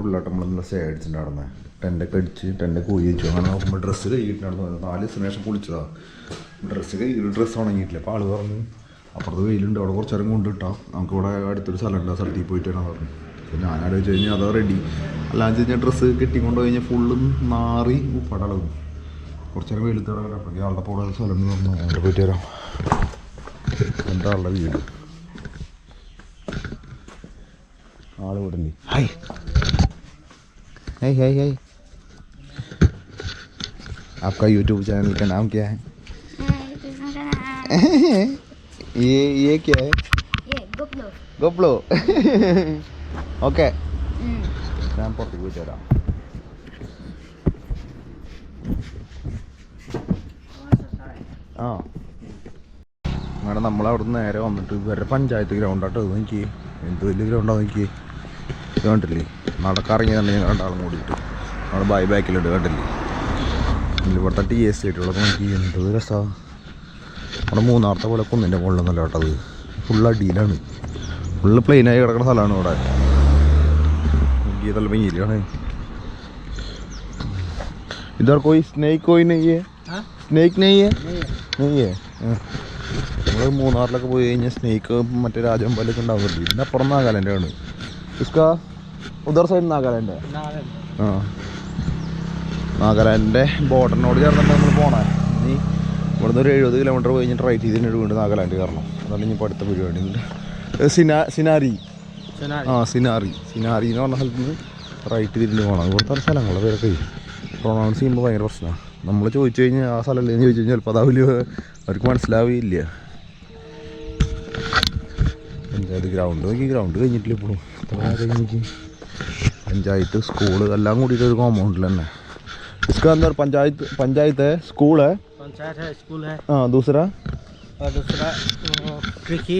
ഇതിനുള്ളിലോട്ട് നമ്മളെന്താ സ്റ്റേ അടിച്ചിട്ടുണ്ടായിരുന്നത് ടെന്റൊക്കെ അടിച്ച് ടെന്റൊക്കെ വെച്ചു. അങ്ങനെ നോക്കുമ്പോൾ ഡ്രസ്സ് കഴുകിയിട്ടുണ്ടായിരുന്നു നാല് ദിവസത്തിന് ശേഷം കുളിച്ചതാണ് ഡ്രസ്സ് കഴുകിയിട്ട് ഡ്രസ്സ് ഉണങ്ങിയിട്ടില്ല. അപ്പോൾ ആൾ പറഞ്ഞു അപ്പുറത്ത് വെയിലുണ്ട്. അവിടെ കുറച്ച് നേരം കൊണ്ടിട്ടാ നമുക്ക് ഇവിടെ അടുത്തൊരു സ്ഥലമുണ്ട്. ആ സ്ഥലത്തിൽ പോയിട്ട് വരാൻ പറഞ്ഞു. അപ്പോൾ ഞാൻ ആലോചിച്ച് കഴിഞ്ഞാൽ അതാ റെഡി അല്ലാന്ന് കഴിഞ്ഞാൽ ഡ്രസ്സ് കെട്ടിക്കൊണ്ട് കഴിഞ്ഞാൽ ഫുള്ളും നാറി ഉപ്പടളകും. കുറച്ച് നേരം വെയിലത്ത് കിടക്കട്ടെ അപ്പോഴേക്കും ആളുടെ ഒരു സ്ഥലം എന്ന് പറഞ്ഞു അവിടെ പോയിട്ട് വരാം. എന്താ ആളുടെ വീട്. ആൾ വിടല്ലേ ഹായ് हाय हाय हाय आपका यूट्यूब चैनल का नाम क्या है ये ये क्या है ये गोपलो गोपलो ഓക്കെ ഞാൻ പുറത്തേക്ക് പോയിട്ട് വരാം ആ അങ്ങനെ നമ്മൾ അവിടെ നിന്ന് നേരെ വന്നിട്ട് ഇവരുടെ പഞ്ചായത്ത് ഗ്രൗണ്ടാട്ടോ ഇത് എനിക്ക് എന്ത് വലിയ ഗ്രൗണ്ടാണ് എനിക്ക് ഇത് കണ്ടില്ലേ നടക്കാറിങ്ങി തന്നെ ഞാൻ രണ്ടാളും കൂടിയിട്ട്. നമ്മൾ ബൈ ബാക്കിലിട്ട് കണ്ടില്ലേ? ഇവിടുത്തെ ടി എസ് ആയിട്ടുള്ളത് എനിക്ക് എന്ത് രസമാണ് നമ്മുടെ മൂന്നാർത്തെ പോലെ കുന്നിന്റെ മുകളിലൊന്നല്ല കേട്ടത് ഫുൾ അടിയിലാണ്. ഫുള്ള് പ്ലെയിനായി കിടക്കുന്ന സ്ഥലമാണ് ഇവിടെ. നോക്കിയതല്ല ഭംഗിയിലാണ് ഇതാർ കോയി സ്നേക്ക് കോയി നെയ്യേ? സ്നേക്ക് നെയ്യേ? നെയ്യേ. നമ്മൾ മൂന്നാറിലൊക്കെ പോയി കഴിഞ്ഞാൽ സ്നേക്ക് മറ്റേ രാജമ്പലൊക്കെ ഉണ്ടാവില്ലേ ഇതിനപ്പുറം നാഗാലാൻഡാണ് ഇസ്കാ? ഉദർ സൈഡ് നാഗാലാൻഡ്. ആ. നാഗാലാൻഡിന്റെ ബോർഡറിനോട് ചേർന്നിട്ട് നമ്മൾ പോണേ. ഇനി ഇവിടുന്ന് ഒരു എഴുപത് കിലോമീറ്റർ കഴിഞ്ഞിട്ട് റൈറ്റ് ചെയ്തിട്ട് വീണ്ടും നാഗാലാൻഡ് കയറണം. അതാണ് ഇനി ഇപ്പോൾ അടുത്ത പരിപാടി. സിനാ സിനാരി. ആ സിനാറി സിനാറി എന്ന് പറഞ്ഞ സ്ഥലത്ത് നിന്ന് റൈറ്റ് തിരിഞ്ഞ് പോകണം ഇവിടുത്തെ സ്ഥലങ്ങളെ പേരൊക്കെ പ്രൊണൗൺസ് ചെയ്യുമ്പോൾ ഭയങ്കര പ്രശ്നമാണ് നമ്മൾ ചോദിച്ചു കഴിഞ്ഞാൽ ആ സ്ഥലമല്ലേ എന്ന് ചോദിച്ചു കഴിഞ്ഞാൽ ചിലപ്പോൾ അതാവില്ല അവർക്ക് മനസ്സിലാവില്ല പഞ്ചായത്ത് ഗ്രൗണ്ട് നോക്കി ഗ്രൗണ്ട് കഴിഞ്ഞിട്ടില്ല ഇപ്പോഴും? പഞ്ചായത്ത് സ്കൂള് എല്ലാം കൂടിയിട്ട് ഒരു കോമ്പൗണ്ടിൽ തന്നെ इसका अंदर पंचायत पंचायत है स्कूल है पंचायत है स्कूल है हाँ दूसरा और दूसरा वो कृषि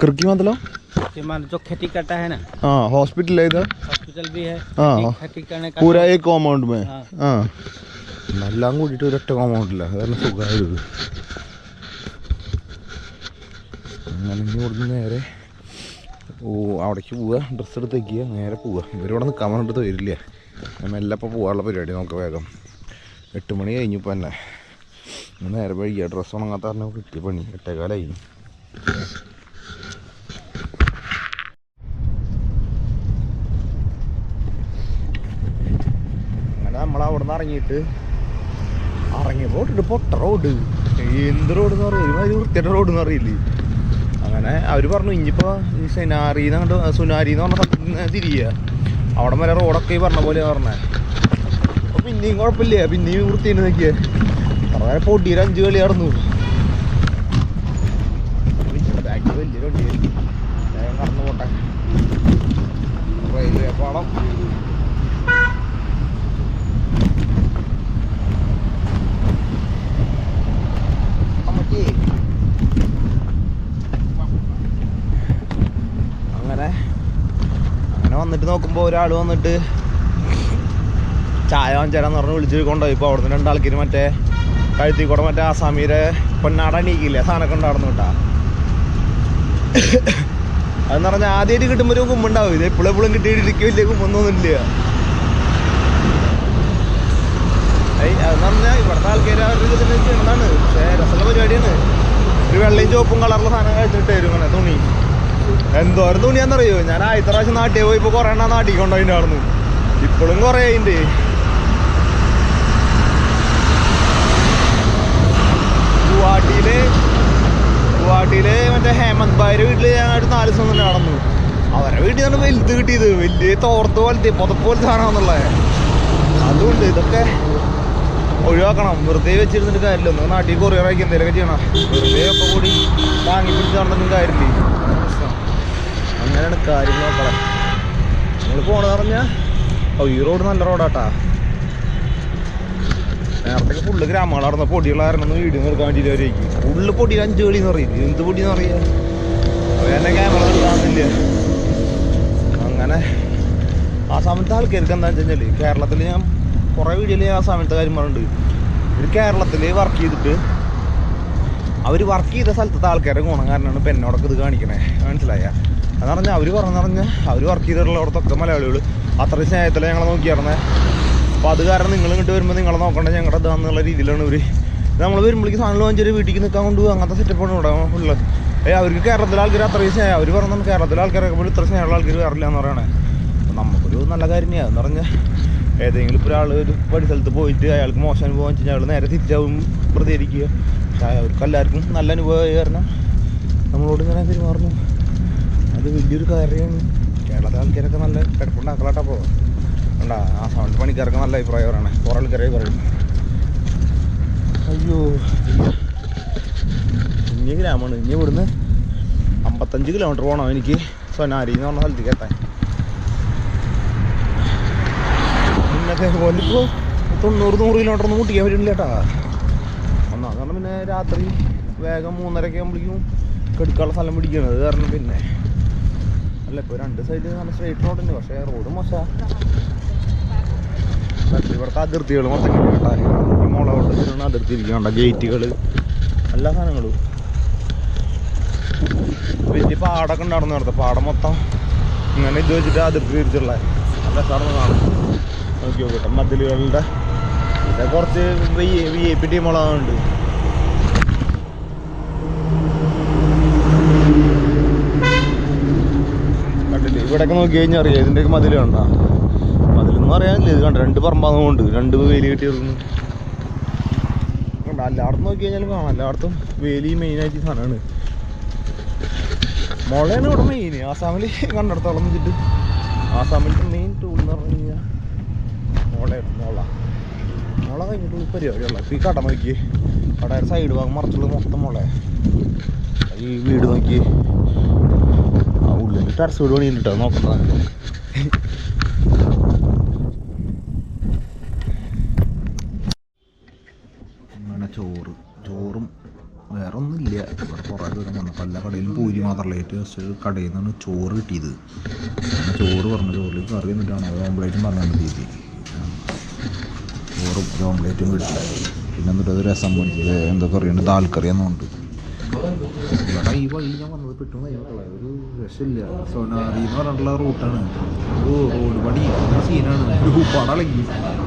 कृषि मतलब के मान जो खेती करता है ना हाँ हॉस्पिटल है इधर हॉस्पिटल भी है हाँ। खेती- खेती करने का पूरा एक കോമ്പൗണ്ട് മേ ആ. ആ എല്ലാം കൂടിയിട്ട് ഒരൊറ്റ കോമ്പൗണ്ടില്ല അതാണ് സുഖമായത് അങ്ങനെ ഇനി ഇവിടുന്ന് നേരെ ഓ അവിടേക്ക് പോവുക ഡ്രസ്സ് എടുത്ത് വയ്ക്കുക നേരെ പോവുക ഇവരിവിടെ നിൽക്കാൻ പറഞ്ഞിട്ട് വരില്ല? മെല്ലെ ഇപ്പോൾ പോകാനുള്ള പരിപാടി നമുക്ക് വേഗം. എട്ട് മണി കഴിഞ്ഞപ്പോൾ തന്നെ. നേരെ വഴിക്കുക ഡ്രസ്സ് ഉണങ്ങാത്ത കാരണം കിട്ടിയ പണി. എട്ടേക്കാലായി അങ്ങനെ നമ്മൾ നിന്ന് ഇറങ്ങിയിട്ട് ഒരു പൊട്ട റോഡ് എന്ത് റോഡ് എന്ന് പറയുന്നത് വൃത്തിയുടെ റോഡ് എന്ന് അറിയില്ലേ അങ്ങനെ അവർ പറഞ്ഞു ഇനിയിപ്പോൾ ഈ സെനാരി എന്ന് സുനാരി എന്ന് പറഞ്ഞ സ്ഥലത്ത് തിരിയുക അവിടെ വരെ റോഡൊക്കെ ഈ പറഞ്ഞ പോലെ പറഞ്ഞത് അപ്പോൾ പിന്നെയും കുഴപ്പമില്ല. പിന്നെയും വൃത്തിയാണ് നോക്കിയേ. കുറേ പൊടിയിൽ അഞ്ച് കളി നടന്നു ബാക്കിൽ വലിയ വണ്ടി വേഗം കടന്നു പോട്ടെ റെയിൽവേ പാളം അമ്മച്ചി അങ്ങനെ അങ്ങനെ വന്നിട്ട് നോക്കുമ്പോൾ ഒരാൾ വന്നിട്ട് ചായ വാങ്ങിച്ചേരാന്ന് പറഞ്ഞ് വിളിച്ച് കൊണ്ടുപോയി. ഇപ്പോൾ അവിടുന്ന് രണ്ടാൾക്കിന് മറ്റേ കഴുത്തി കൂടെ മറ്റേ സമീരെ പൊന്നാട അണീക്കില്ലേ സാധനമൊക്കെ ഉണ്ടായിരുന്നു കേട്ടാ. അതെന്ന് പറഞ്ഞാൽ ആദ്യമായിട്ട് കിട്ടുമ്പോൾ ഒരു കുമ്പുണ്ടാവും ഇത് എപ്പോഴും എപ്പോഴും കിട്ടിയിട്ടിരിക്കും. വലിയ കുമ്പൊന്നൊന്നുമില്ല അതെന്ന് പറഞ്ഞാൽ ഇവിടുത്തെ ആൾക്കാർ അവരുടെ ഇതിൽ ചെയ്യണതാണ് പക്ഷേ രസമുള്ള പരിപാടിയാണ്. ഒരു വെള്ളയും ചുവപ്പും കളറുള്ള സാധനം കഴിച്ചിട്ട് ഇങ്ങനെ തുണി. എന്തോരം തുണിയാന്നറിയോ ഞാൻ ആദ്യത്തെ പ്രാവശ്യം നാട്ടിൽ പോയി ഇപ്പോൾ കുറേ എണ്ണ നാട്ടിൽ കൊണ്ടുപോയിന്റെ ആണെന്ന് ഇപ്പോഴും കുറേ അതിന്റെ ഗുവാഹട്ടിയിലെ ഗുവാഹട്ടിയിലെ മറ്റേ ഹേമന്ത് ഭായിയുടെ ഞാൻ ഒരു നാല് ദിവസം തന്നെ നടന്നു. അവരെ വീട്ടിൽ നിന്ന് വലുത് കിട്ടിയത്. വലിയ തോർത്ത് പോലത്തെ പുതപ്പോലത്തെ സാധനമാണെന്നുള്ളത് അതുകൊണ്ട് ഇതൊക്കെ ഒഴിവാക്കണം. വെറുതെ വെച്ചിരുന്നിട്ട് കാര്യമില്ല. ഒന്ന് നാട്ടിൽ കൊറിയർ എന്തെങ്കിലും ചെയ്യണം. വെറുതെ ഒക്കെ കൂടി വാങ്ങി പിടിച്ച് നടന്നിട്ടും കാര്യമില്ല. അങ്ങനെയാണ് കാര്യങ്ങൾ നോക്കണം നിങ്ങൾ പോണെന്ന് പറഞ്ഞാൽ ഓ ഈ റോഡ് നല്ല റോഡാട്ടാ നേരത്തെ ഫുള്ള് ഗ്രാമങ്ങളായിരുന്നു പൊടികളായിരുന്നു വീഡിയോ എടുക്കാൻ വേണ്ടിയിട്ട് അവരേക്ക് ഫുള്ള് പൊടി അഞ്ച് കളി എന്ന് പറയും എന്ത് പൊടി എന്ന് പറയാ അവരെന്നെ ക്യാമറ കാണുന്നില്ല. അങ്ങനെ ആ സമയത്ത് ആൾക്കാർക്ക് എന്താ വെച്ച് കഴിഞ്ഞാൽ കേരളത്തിൽ ഞാൻ കുറേ വീഡിയോയിൽ ആ സമയത്ത് കാര്യം പറഞ്ഞിട്ടുണ്ട്. ഇവർ കേരളത്തിൽ വർക്ക് ചെയ്തിട്ട് അവർ വർക്ക് ചെയ്ത സ്ഥലത്തെ ആൾക്കാരെ ഗുണം കാരണമാണ് ഇപ്പം എന്നോടൊക്കെ ഇത് കാണിക്കണേ. മനസ്സിലായ? എന്ന് പറഞ്ഞാൽ അവർ പറഞ്ഞു പറഞ്ഞാൽ അവർ വർക്ക് ചെയ്തിട്ടുള്ളടത്തൊക്കെ മലയാളികൾ അത്രയും സ്നേഹത്തിലെ ഞങ്ങളെ നോക്കിയായിരുന്നേ അപ്പോൾ അത് കാരണം നിങ്ങൾ ഇങ്ങോട്ട് വരുമ്പോൾ നിങ്ങളെ നോക്കണ്ട ഞങ്ങളുടെ ഇതാന്നുള്ള രീതിയിലാണ് ഇവർ നമ്മൾ വരുമ്പോഴേക്ക് സാധനങ്ങൾ വാങ്ങിച്ചൊരു വീട്ടിലേക്ക് നിൽക്കാൻ കൊണ്ടുപോകും അങ്ങനത്തെ സെറ്റപ്പാണ് ഇവിടെ ഉള്ളത്. ഏ അവർക്ക് കേരളത്തിലെ ആൾക്കാർ അത്രയും സ്നേഹം. അവർ പറഞ്ഞു കേരളത്തിലെ ആൾക്കാരൊക്കെ പോലും ഇത്ര സ്നേഹമുള്ള ആൾക്കാർ വരില്ല എന്ന് പറയണേ. അപ്പം നമുക്കൊരു നല്ല കാര്യം. എന്ന് പറഞ്ഞാൽ ഏതെങ്കിലും ഇപ്പോൾ ഒരാൾ ഒരു പടി സ്ഥലത്ത് പോയിട്ട് അയാൾക്ക് മോശം അനുഭവം വെച്ച് കഴിഞ്ഞാൽ അയാൾ നേരെ തിരിച്ചാവും പ്രതികരിക്കുക. പക്ഷേ അവർക്ക് എല്ലാവർക്കും നല്ല അനുഭവമായി കാരണം നമ്മളോട് ഇങ്ങനെ പെരുമാറുന്നു. അത് വലിയൊരു കാര്യമാണ്. കേരളത്തിലെ ആൾക്കാരൊക്കെ നല്ല കിടപ്പുണ്ടാക്കലാട്ടാ പോവാ ഉണ്ടാ ആ സൗണ്ട് പണിക്കാർക്ക് നല്ല അഭിപ്രായം പറയണം. കുറേ ആൾക്കാരെ പറയും. അയ്യോ. ഇനി ഗ്രാമമാണ്. ഇനി ഇവിടുന്ന് അമ്പത്തഞ്ച് കിലോമീറ്റർ പോകണം എനിക്ക്. സൊനാരി എന്ന് പറഞ്ഞ സ്ഥലത്തേക്ക് എത്താൻ. ഇന്നത്തെ പോലെ ഇപ്പോൾ തൊണ്ണൂറ് നൂറ് കിലോമീറ്റർ ഒന്നും മുട്ടിക്കാൻ പറ്റില്ല കേട്ടാ. ഒന്നാം കാരണം പിന്നെ രാത്രി വേഗം മൂന്നരക്കെ ആകുമ്പോഴേക്കും കെടുക്കാനുള്ള സ്ഥലം പിടിക്കണം അത് കാരണം പിന്നെ അല്ല ഇപ്പോൾ രണ്ട് സൈഡിൽ നല്ല സ്ട്രേറ്റ് റോഡ് ഉണ്ട് പക്ഷേ റോഡ് മോശമാണ് ഇവിടുത്തെ അതിർത്തികൾ മൊത്തം ഇങ്ങനെ കേട്ടാ. ഈ മുളകോട്ട് വെച്ചിട്ടാണ് അതിർത്തി ഇരിക്കണ്ട ഗേറ്റുകൾ എല്ലാ സാധനങ്ങളും. വലിയ പാടൊക്കെ ഉണ്ടായിരുന്നു നേരത്തെ പാടം മൊത്തം. ഇങ്ങനെ ഇത് വെച്ചിട്ട് അതിർത്തി തിരിച്ചുള്ള. നല്ല സാധനം കാണും നോക്കി നോക്കട്ടെ മതിലുകളുടെ. കുറച്ച് വി ഐ പി ടീമുകളുണ്ട് കണ്ടില്ലേ ഇവിടെയൊക്കെ നോക്കി കഴിഞ്ഞാൽ അറിയാം. ഇതിന്റെയൊക്കെ മതിൽ കണ്ട. മതിലെന്ന് പറയാനില്ല. ഇത് കണ്ട? രണ്ട് പറമ്പാകുന്നുണ്ട് രണ്ട് വേലി കെട്ടി ഇറങ്ങുന്നു കണ്ട? എല്ലായിടത്തും നോക്കി കഴിഞ്ഞാലും കാണാം. എല്ലായിടത്തും വേലി മെയിനായിട്ട് സാധനമാണ്. മുളയാണ് ഇവിടെ മെയിൻ ആസാമിൽ കണ്ടിടത്തോളം വെച്ചിട്ട് ആസാമിലത്തെ മെയിൻ ടൂൾ എന്ന് പറഞ്ഞു കഴിഞ്ഞാൽ മുളയാണ് മുള. മുള കഴിഞ്ഞിട്ട് ഒരു പരിപാടിയുള്ള. ഈ കട നോക്കി കടയുടെ സൈഡ് ഭാഗം മറിച്ചുള്ള മൊത്തം മുള. ഈ വീട് നോക്കി ആ ഉള്ളിൽ ടെറസ് വീട് പണിയുണ്ട് കേട്ടോ നോക്കുന്നതാണ് ചോറ്? ചോറും വേറെ ഒന്നുമില്ല ഇവിടെ ദൂരം വന്നപ്പോൾ എല്ലാ കടയിലും പൂരി മാത്രമല്ല. ഏറ്റവും ഫസ്റ്റ് കടയിൽ നിന്നാണ് ചോറ് കിട്ടിയത്. അങ്ങനെ ചോറ് പറഞ്ഞു. ചോറിൽ കറി എന്നിട്ടാണ് അത് ഓംപ്ലേറ്റും പറഞ്ഞുകൊണ്ട് തീയതി. ചോറും ഓംപ്ലേറ്റും കിട്ടില്ല പിന്നെ എന്നിട്ട് അത് രസം എന്താ കറിയുണ്ട് ദാൽ എന്നുണ്ട്. ഈ വഴി ഞാൻ വന്നത് പെട്ടെന്ന് കഴിഞ്ഞിട്ടുള്ള ഒരു രക്ഷയില്ല. സോനാരി എന്ന് പറഞ്ഞിട്ടുള്ള റൂട്ടാണ്. ഒരു റോഡ് പണി സീനാണ് ഒരു പടളങ്ങി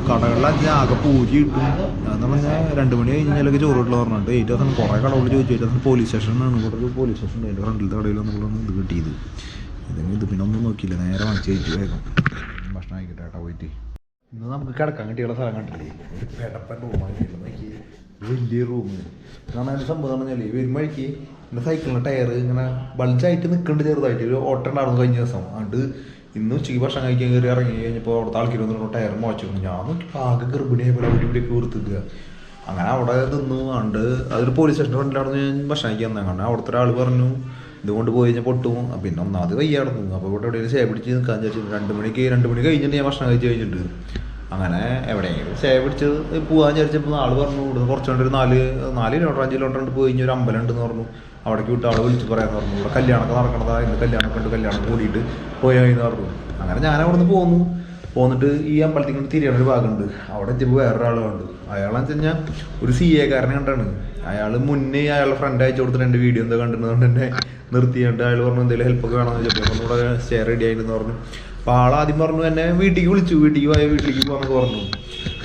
കടകളിലൊക്കെ ആകെ പൂജി കിട്ടും എന്ന് പറഞ്ഞാൽ രണ്ട് മണി കഴിഞ്ഞാലൊക്കെ ചോറ് കിട്ടില്ല പറഞ്ഞിട്ട് ഏറ്റവും അവസാനം കുറേ കടകളിൽ ചോദിച്ചു. ഏറ്റവും പോലീസ് സ്റ്റേഷനാണ് ഇവിടെ ഒരു പോലീസ് സ്റ്റേഷൻ ഉണ്ട്. അതിന്റെ ഫ്രണ്ടിലത്തെ കടയിൽ നമ്മളൊന്നും ഇത് കിട്ടിയത്. ഇതെങ്കിൽ ഇത് പിന്നെ ഒന്നും നോക്കിയില്ല. നേരെ വാങ്ങിച്ച് കഴിച്ചു വേഗം. ഭക്ഷണം ആയിക്കോട്ടെ ഏട്ടാ പോയിട്ട്. ഇന്ന് നമുക്ക് കിടക്കാൻ കിട്ടിയുള്ള സ്ഥലം കണ്ടില്ലേ? ഒരു പെടപ്പൻ റൂമാണ് നോക്കി വലിയ റൂമ് കാരണം അതിന്റെ സംഭവം പറഞ്ഞാൽ വരുന്ന വഴിക്ക് എന്റെ സൈക്കിളിന്റെ ടയർ ഇങ്ങനെ ബൾജായിട്ട് നിൽക്കുന്നുണ്ട് ചെറുതായിട്ട്. ഒരു ഓട്ടം ഉണ്ടായിരുന്നു കഴിഞ്ഞ ദിവസം. അതുകൊണ്ട് ഇന്ന് ഉച്ചയ്ക്ക് ഭക്ഷണം കഴിക്കാൻ കയറി ഇറങ്ങി കഴിഞ്ഞപ്പോൾ അവിടുത്തെ ആൾക്കാർ വന്നിട്ട് ടയർ മോച്ചു ഞാൻ നോക്കിയപ്പോൾ ആകെ ഗർഭിണിയെ പോലെ അവിടെ ഇവിടെ വീർത്തിക്കുക അങ്ങനെ അവിടെ നിന്നു. കണ്ട് അതൊരു പോലീസ് സ്റ്റേഷന്റെ ഫ്രണ്ടിലാണ് ഞാൻ ഭക്ഷണം കഴിക്കാൻ തന്നെ കാരണം അവിടുത്തെ ഒരാൾ പറഞ്ഞു ഇതുകൊണ്ട് പോയി കഴിഞ്ഞാൽ പൊട്ടും. പിന്നെ ഒന്നാമത് വയ്യായിരുന്നു. അപ്പോൾ ഇവിടെ എവിടെയെങ്കിലും സേവ് പിടിച്ച് നിൽക്കാൻ വിചാരിച്ചു രണ്ട് മണിക്ക് രണ്ട് മണി കഴിഞ്ഞിട്ട് ഞാൻ ഭക്ഷണം കഴിച്ച് കഴിഞ്ഞിട്ടുണ്ട്. അങ്ങനെ എവിടെയെങ്കിലും ഷേ പിടിച്ചത് പോകാൻ വിചാരിച്ചപ്പോൾ ആൾ പറഞ്ഞു ഇവിടുന്ന് കുറച്ചുകൊണ്ട് ഒരു നാല് നാല് കിലോമീറ്റർ അഞ്ച് കിലോമീറ്റർ പോയി കഴിഞ്ഞാൽ ഒരു അമ്പലം ഉണ്ടെന്ന് പറഞ്ഞു. അവിടേക്ക് വിട്ട് ആളെ വിളിച്ച് പറയാന്ന് പറഞ്ഞു. ഇവിടെ കല്യാണമൊക്കെ നടക്കണതാ ഇന്ന് കല്യാണമൊക്കെ ഉണ്ട് കല്യാണം കൂടിയിട്ട് പോയാൽ എന്ന് പറഞ്ഞു. അങ്ങനെ ഞാൻ അവിടെ നിന്ന് പോന്നു. പോന്നിട്ട് ഈ അമ്പലത്തിൽ കൊണ്ട് തിരിയണ ഒരു ഭാഗമുണ്ട്. അവിടെ എത്തിയപ്പോൾ വേറൊരാൾ കണ്ടു. അയാളെന്ന് വെച്ച് കഴിഞ്ഞാൽ ഒരു സി എ കാരനെ കണ്ടാണ്. അയാൾ മുന്നേ അയാളുടെ ഫ്രണ്ട് അയച്ചു കൊടുത്തിട്ട് എന്റെ വീഡിയോ എന്താ കണ്ടിരുന്നതുകൊണ്ട് എന്നെ നിർത്തിയിട്ട് അയാൾ പറഞ്ഞു എന്തെങ്കിലും ഹെൽപ്പൊക്കെ വേണമെന്ന് ചോദിച്ചപ്പോൾ ഒന്നുകൂടെ സ്റ്റേ റെഡി ആയിരുന്നു പറഞ്ഞു. അപ്പോൾ ആൾ ആദ്യം പറഞ്ഞു എന്നെ വീട്ടിലേക്ക് വിളിച്ചു വീട്ടിലേക്ക് പോയ വീട്ടിലേക്ക് പോകാൻ പറഞ്ഞു.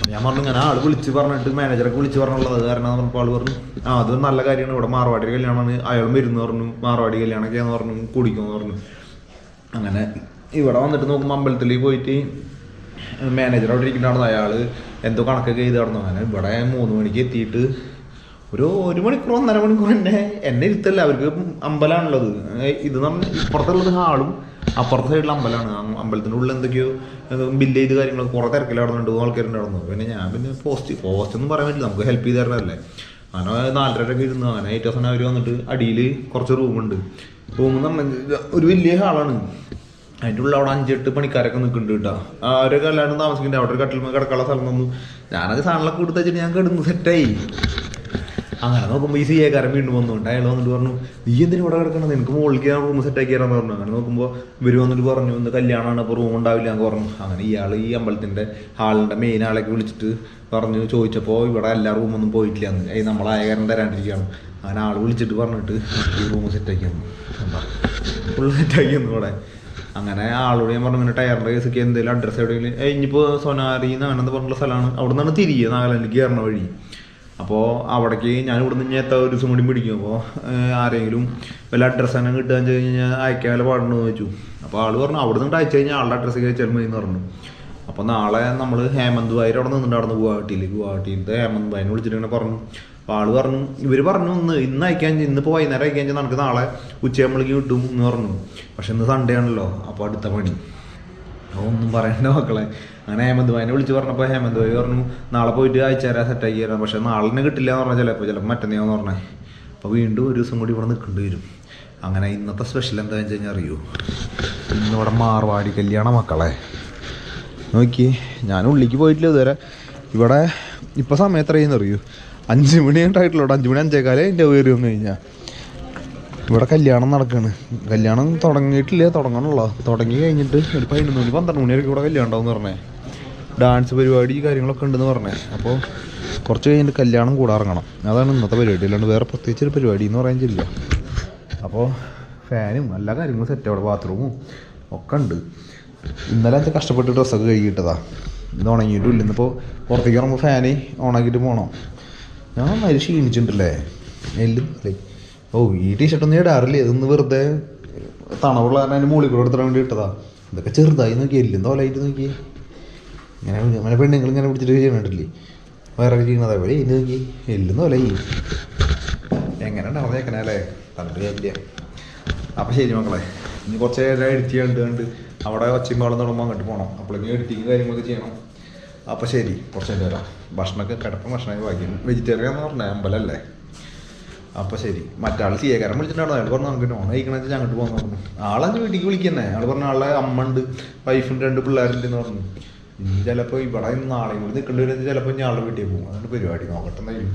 ഞാൻ പറഞ്ഞു ഇങ്ങനെ ആൾ വിളിച്ച് പറഞ്ഞിട്ട് മാനേജറൊക്കെ വിളിച്ച് പറഞ്ഞുള്ളത് കാരണം പറഞ്ഞപ്പോൾ ആൾ പറഞ്ഞു ആ അത് നല്ല കാര്യമാണ് ഇവിടെ മാർവാടി കല്യാണമാണ് അയാളും വരുന്നു പറഞ്ഞു മാർവാടി കല്യാണമൊക്കെയാന്ന് പറഞ്ഞു കുടിക്കുമെന്ന് പറഞ്ഞു. അങ്ങനെ ഇവിടെ വന്നിട്ട് നോക്കുമ്പോൾ അമ്പലത്തിൽ പോയിട്ട് മാനേജർ അവിടെ ഇരിക്കുന്നുണ്ടായിരുന്നു അയാൾ എന്തോ കണക്കൊക്കെ ചെയ്ത് നടന്നു. അങ്ങനെ ഇവിടെ മൂന്ന് മണിക്ക് എത്തിയിട്ട് ഒരു ഒരു മണിക്കൂർ ഒന്നര മണിക്കൂർ എന്നെ എന്നെ ഇരുത്തല്ല അവർക്ക് അമ്പലമാണുള്ളത് ഇത് നമ്മൾ ഇപ്പുറത്തുള്ളത് ഹാളും അപ്പുറത്തെ സൈഡിൽ അമ്പലമാണ് അമ്പലത്തിന്റെ ഉള്ളിൽ എന്തൊക്കെയോ ബില്ല് ചെയ്ത് കാര്യങ്ങളൊക്കെ കുറേ തിരക്കിൽ നടന്നുണ്ട് മൂന്ന് നടന്നു പിന്നെ ഞാൻ പിന്നെ പോസ്റ്റ് പോസ്റ്റ് ഒന്നും പറയാൻ പറ്റില്ല. നമുക്ക് ഹെൽപ്പ് ചെയ്ത് തരണമല്ലേ അങ്ങനെ നാലരയൊക്കെ ഇരുന്ന് അങ്ങനെ ഏറ്റവും അവസാനം അവർ വന്നിട്ട് അടിയിൽ കുറച്ച് റൂമുണ്ട് റൂം നമ്മൾ ഒരു വലിയ ഹാളാണ് അതിന്റെ ഉള്ളിൽ അവിടെ അഞ്ചെട്ട് പണിക്കാരൊക്കെ നിൽക്കുന്നുണ്ട് കേട്ടോ. അവരൊക്കെ എല്ലാവരും താമസിക്കുന്നുണ്ട്. അവിടെ ഒരു കട്ടിൽ കിടക്കാനുള്ള സ്ഥലം തന്നു. ഞാനത് സാധനങ്ങളൊക്കെ കൊടുത്തു വെച്ചിട്ട് ഞാൻ കിടന്നു സെറ്റായി അങ്ങനെ നോക്കുമ്പോൾ ഈ സി എക്കാരൻ വീണ്ടും വന്നുകൊണ്ട് അയാൾ വന്നിട്ട് പറഞ്ഞു നീ എന്തിനും ഇവിടെ കിടക്കണം നിനക്ക് മുകളിലേക്ക് റൂം സെറ്റാക്കി തരാന്ന് പറഞ്ഞു. അങ്ങനെ നോക്കുമ്പോൾ ഇവർ വന്നിട്ട് പറഞ്ഞു ഇന്ന് കല്യാണമാണ് അപ്പോൾ റൂം ഉണ്ടാവില്ല എന്ന് പറഞ്ഞു. അങ്ങനെ ഇയാൾ ഈ അമ്പലത്തിന്റെ ഹാളിന്റെ മെയിൻ ആളൊക്കെ വിളിച്ചിട്ട് പറഞ്ഞു ചോദിച്ചപ്പോൾ ഇവിടെ എല്ലാ റൂമൊന്നും പോയിട്ടില്ല എന്ന്. നമ്മളായ കാരണം തരാണ്ടിരിക്കുകയാണ്. അങ്ങനെ ആൾ വിളിച്ചിട്ട് പറഞ്ഞിട്ട് ഈ റൂം സെറ്റാക്കി തന്നു. എന്താ? ഫുൾ സെറ്റാക്കി വന്നു ഇവിടെ. അങ്ങനെ ആളോട് ഞാൻ പറഞ്ഞു ഇങ്ങനെ ടയറിന്റെ കേസൊക്കെ എന്തെങ്കിലും അഡ്രസ്സ് എവിടെയെങ്കിലും ഏയ് ഇനിയിപ്പോൾ സൊനാരി നാണെന്ന് പറഞ്ഞിട്ടുള്ള സ്ഥലമാണ്. അവിടെ നിന്നാണ് തിരികെ നാഗാലാൻഡിലേക്ക് കയറണ വഴി. അപ്പോൾ അവിടേക്ക് ഞാൻ ഇവിടെ നിന്ന് എത്താൻ ഒരു ദിവസം കൂടി പിടിക്കും. അപ്പോൾ ആരെങ്കിലും വല്ല അഡ്രസ്സ് തന്നെ കിട്ടുക വെച്ച് കഴിഞ്ഞാൽ അയക്കാൻ വല്ല പാടുന്നു ചോദിച്ചു. അപ്പോൾ ആൾ പറഞ്ഞു അവിടെ നിന്ന് അയച്ചു കഴിഞ്ഞാൽ ആളുടെ അഡ്രസ്സ് അയച്ചാൽ മതി എന്ന് പറഞ്ഞു. അപ്പോൾ നാളെ നമ്മൾ ഹേമന്ത് ഭായി അവിടെ നിന്നിട്ടുണ്ടായിരുന്നു ഗുവാഹട്ടിയിൽ ഗുവാഹട്ടിയിലത്തെ ഹേമന്ത് ഭായിനെ വിളിച്ചിട്ട് ഇങ്ങനെ പറഞ്ഞു. അപ്പോൾ ആൾ പറഞ്ഞു ഇവർ പറഞ്ഞു ഇന്ന് ഇന്ന് അയക്കാൻ ഇന്നിപ്പോൾ വൈകുന്നേരം അയക്കാൻ നമുക്ക് നാളെ ഉച്ചയാകുമ്പോഴേക്കും കിട്ടും എന്ന് പറഞ്ഞു. പക്ഷെ ഇന്ന് സൺഡേ ആണല്ലോ അപ്പോൾ അടുത്ത പണി. ഒന്നും പറയണ്ട മക്കളെ. അങ്ങനെ ഹേമന്ത് ഭായിനെ വിളിച്ച് പറഞ്ഞപ്പോൾ ഹേമന്ത് ഭായി പറഞ്ഞു നാളെ പോയിട്ട് അയച്ചു തരാം സെറ്റാക്കി തരാം പക്ഷെ നാളിനെ കിട്ടില്ല എന്ന് പറഞ്ഞാൽ ചിലപ്പോൾ ചിലപ്പോൾ മറ്റന്നെയാന്ന് പറഞ്ഞേ. അപ്പോൾ വീണ്ടും ഒരു ദിവസം കൂടി ഇവിടെ നിൽക്കേണ്ടി വരും. അങ്ങനെ ഇന്നത്തെ സ്പെഷ്യൽ എന്താണെന്ന് വെച്ച് കഴിഞ്ഞാൽ അറിയൂ? ഇന്നിവിടെ മാർവാടി കല്യാണ മക്കളെ. നോക്കി ഞാൻ ഉള്ളിക്ക് പോയിട്ടില്ല ഇതുവരെ. ഇവിടെ ഇപ്പോൾ സമയം എത്രയെന്ന് അറിയൂ? അഞ്ച് മണി ഉണ്ടായിട്ടുള്ളൂ അഞ്ച് മണി അഞ്ചേക്കാലേ എന്റെ കയറി വന്നു കഴിഞ്ഞാൽ ഇവിടെ കല്യാണം നടക്കാണ്. കല്യാണം തുടങ്ങിയിട്ടില്ല തുടങ്ങണല്ലോ തുടങ്ങി കഴിഞ്ഞിട്ട് ഒരു പതിനൊന്ന് മണി പന്ത്രണ്ട് മണി വരെയൊക്കെ ഇവിടെ കല്യാണം ഉണ്ടാവും പറഞ്ഞേ. ഡാൻസ് പരിപാടി കാര്യങ്ങളൊക്കെ ഉണ്ടെന്ന് പറഞ്ഞേ. അപ്പോൾ കുറച്ച് കഴിഞ്ഞിട്ട് കല്യാണം കൂടെ ഇറങ്ങണം. അതാണ് ഇന്നത്തെ പരിപാടി. അല്ലാണ്ട് വേറെ പ്രത്യേകിച്ച് ഒരു പരിപാടി എന്ന് പറയാൻ ചെല്ലില്ല. അപ്പോൾ ഫാനും എല്ലാ കാര്യങ്ങളും സെറ്റ് അവിടെ ബാത്റൂമും ഒക്കെ ഉണ്ട്. ഇന്നലെ അത് കഷ്ടപ്പെട്ട് ഡ്രസ്സൊക്കെ കഴുകിയിട്ടതാ. ഇന്ന് ഉണങ്ങിയിട്ടില്ല ഇന്നിപ്പോൾ പുറത്തേക്ക് ഇറങ്ങുമ്പോൾ ഫാന് ഓണാക്കിയിട്ട് പോകണം ഞാൻ നന്നായി ക്ഷീണിച്ചിട്ടുണ്ടല്ലേ? എല്ല് ഓ ഈ ടീഷർട്ടൊന്നും ഇടാറില്ല. ഇതൊന്ന് വെറുതെ തണവുള്ള കാരണം അതിന് മുകളിൽ കൂടെ വേണ്ടി ഇട്ടതാ. ഇതൊക്കെ ചെറുതായി നോക്കി എല്ലും തോലായിട്ട് നോക്കി. ഇങ്ങനെ അങ്ങനെ പെണ്ണുങ്ങൾ ഇങ്ങനെ പിടിച്ചിട്ട് ചെയ്യണിട്ടില്ലേ വേറെ ചെയ്യുന്നത് അതേപോലെ ഇത് നോക്കി എല്ലും തോലായി. എങ്ങനെ ഉണ്ടാവുന്നേക്കണേ അല്ലേ? കണ്ടിട്ട് കാര്യമില്ല അപ്പം ശരി മക്കളെ ഇനി കുറച്ച് നേരം എഡിറ്റ് ചെയ്യാണ്ട് കണ്ട് അവിടെ ഒച്ചയും പാളം തുടങ്ങുമ്പോൾ അങ്ങോട്ട് പോകണം അപ്പോഴേക്കും എഡിറ്റിങ് കാര്യങ്ങളൊക്കെ ചെയ്യണം. അപ്പം ശരി കുറച്ച് നേരം ഭക്ഷണമൊക്കെ കിടപ്പം ഭക്ഷണമൊക്കെ ബാക്കി വെജിറ്റേറിയൻ എന്ന് പറഞ്ഞാൽ അമ്പലല്ലേ അപ്പോൾ ശരി. മറ്റാൾ സിയക്കാരൻ വിളിച്ചിട്ടുണ്ടായിരുന്നു. അയാൾ പറഞ്ഞു നമുക്ക് നോൺ കഴിക്കണ വെച്ചാൽ അങ്ങോട്ട് പോകാൻ പറഞ്ഞു. ആളഞ്ച് വീട്ടിലേക്ക് വിളിക്കുന്നേ. അയാൾ പറഞ്ഞ ആളെ അമ്മ വൈഫുണ്ട് രണ്ട് പിള്ളേരുണ്ട് എന്ന് പറഞ്ഞു. ഇനി ചിലപ്പോൾ ഇവിടെ നാളെ കൂടി നിൽക്കേണ്ടി വരും ചിലപ്പോൾ ഞാൻ ആളുടെ വീട്ടിൽ പോകും. അതുകൊണ്ട് പരിപാടി. നോക്കട്ടെ എന്തായാലും.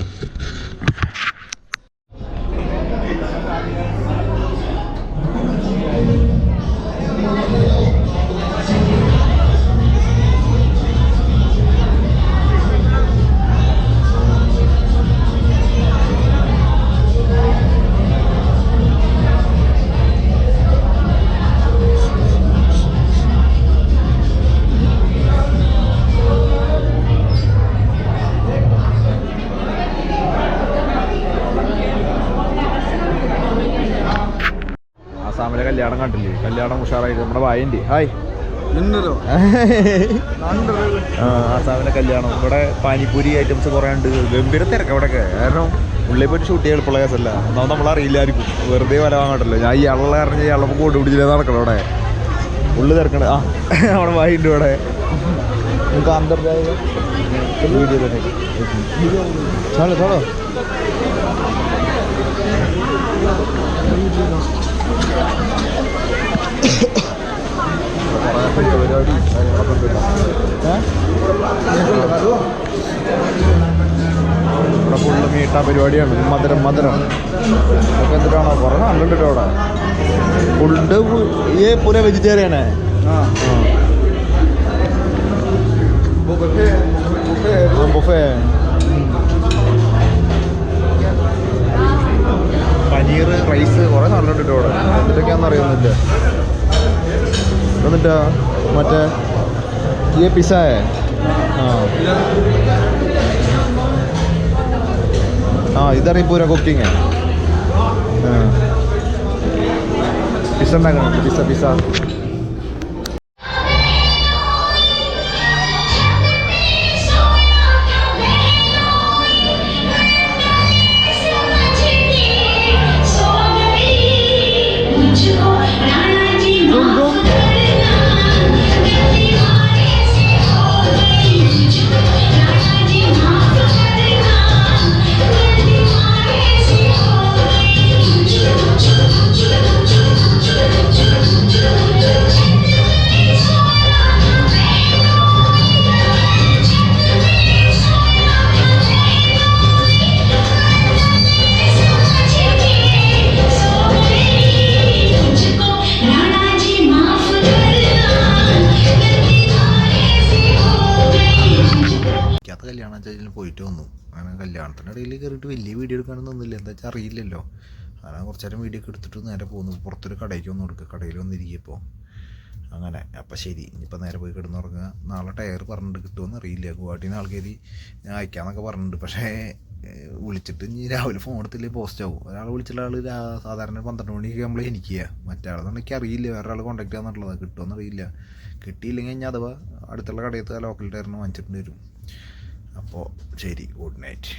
കല്യാണം ഉഷാറായിട്ട് നമ്മുടെ വായന്റെ. ഹായ്. ആസാമിന്റെ കല്യാണം. ഇവിടെ പാനിപ്പൂരി ഐറ്റംസ് കുറേ ഉണ്ട്. ഗംഭീര തിരക്ക് അവിടെയൊക്കെ കാരണം ഉള്ളിൽ പോയിട്ട് ഷൂട്ട് ചെയ്യാൻ എളുപ്പമുള്ള കേസല്ല നമ്മൾ അറിയില്ലായിരിക്കും. വെറുതെ വല വാങ്ങട്ടല്ലോ ഞാൻ ഇയാളുള്ള കാരണം ഇയാളപ്പം കോട്ട് പിടിച്ചില്ല നടക്കണം അവിടെ ഉള്ളു തിരക്കണ. ആ അവിടെ വായിണ്ട് ഇവിടെ. നമുക്ക് അന്തർജാതിക വീഡിയോ തന്നെ. ഇവിടെ ഫുള്ള് മീട്ടാ പരിപാടിയാണ് മധുരം മധുരം ഒക്കെ എന്തിട്ടാണോ കുറേ കണ്ടിട്ട് അവിടെ ഫുഡ് ഏ പൂര വെജിറ്റേറിയൻ ബുഫേ പനീർ റൈസ് കുറേ കണ്ടിട്ട് ഇവിടെ എന്തൊക്കെയാണെന്ന് അറിയുന്നില്ല എന്നിട്ടാ മറ്റേ ഈ പിസായേ ആ. ആ ഇതറിയും പൂര കുക്കിങ് പിസ ഉണ്ടാക്കണം. Pizza pizza. വീഡിയോ എന്താ വെച്ചാൽ അറിയില്ലല്ലോ. അങ്ങനെ കുറച്ച് നേരം വീഡിയോ ഒക്കെ എടുത്തിട്ട് നേരെ പോകുന്നു പുറത്തൊരു കടയ്ക്ക് ഒന്ന് കൊടുക്കുക കടയിൽ വന്നിരിക്കുക ഇപ്പോൾ അങ്ങനെ. അപ്പം ശരി. ഇനിയിപ്പോൾ നേരെ പോയി കിടന്നുറങ്ങുക. നാളെ ടയർ പറഞ്ഞിട്ട് കിട്ടുമെന്ന് അറിയില്ല. ഗുവാഹട്ടിയിൽ നിന്ന് ആൾക്കാർ അയക്കാന്നൊക്കെ പറഞ്ഞിട്ടുണ്ട്. പക്ഷേ വിളിച്ചിട്ട് ഇനി രാവിലെ ഫോൺ എടുത്തില്ലേ പോസ്റ്റ് ആവും. ഒരാൾ വിളിച്ചുള്ള ആൾ സാധാരണ പന്ത്രണ്ട് മണിക്ക് നമ്മൾ എനിക്കുക മറ്റാളെന്ന് എനിക്ക് അറിയില്ല. വേറെ ആൾ കോൺടാക്ട് ചെയ്യാന്നുള്ളത് കിട്ടുമെന്ന് അറിയില്ല. കിട്ടിയില്ലെങ്കിൽ ഞാൻ അഥവാ അടുത്തുള്ള കടയത്ത് ലോക്കൽ ടയറിന് വാങ്ങിച്ചിട്ടുണ്ട് വരും. അപ്പോൾ ശരി. Good night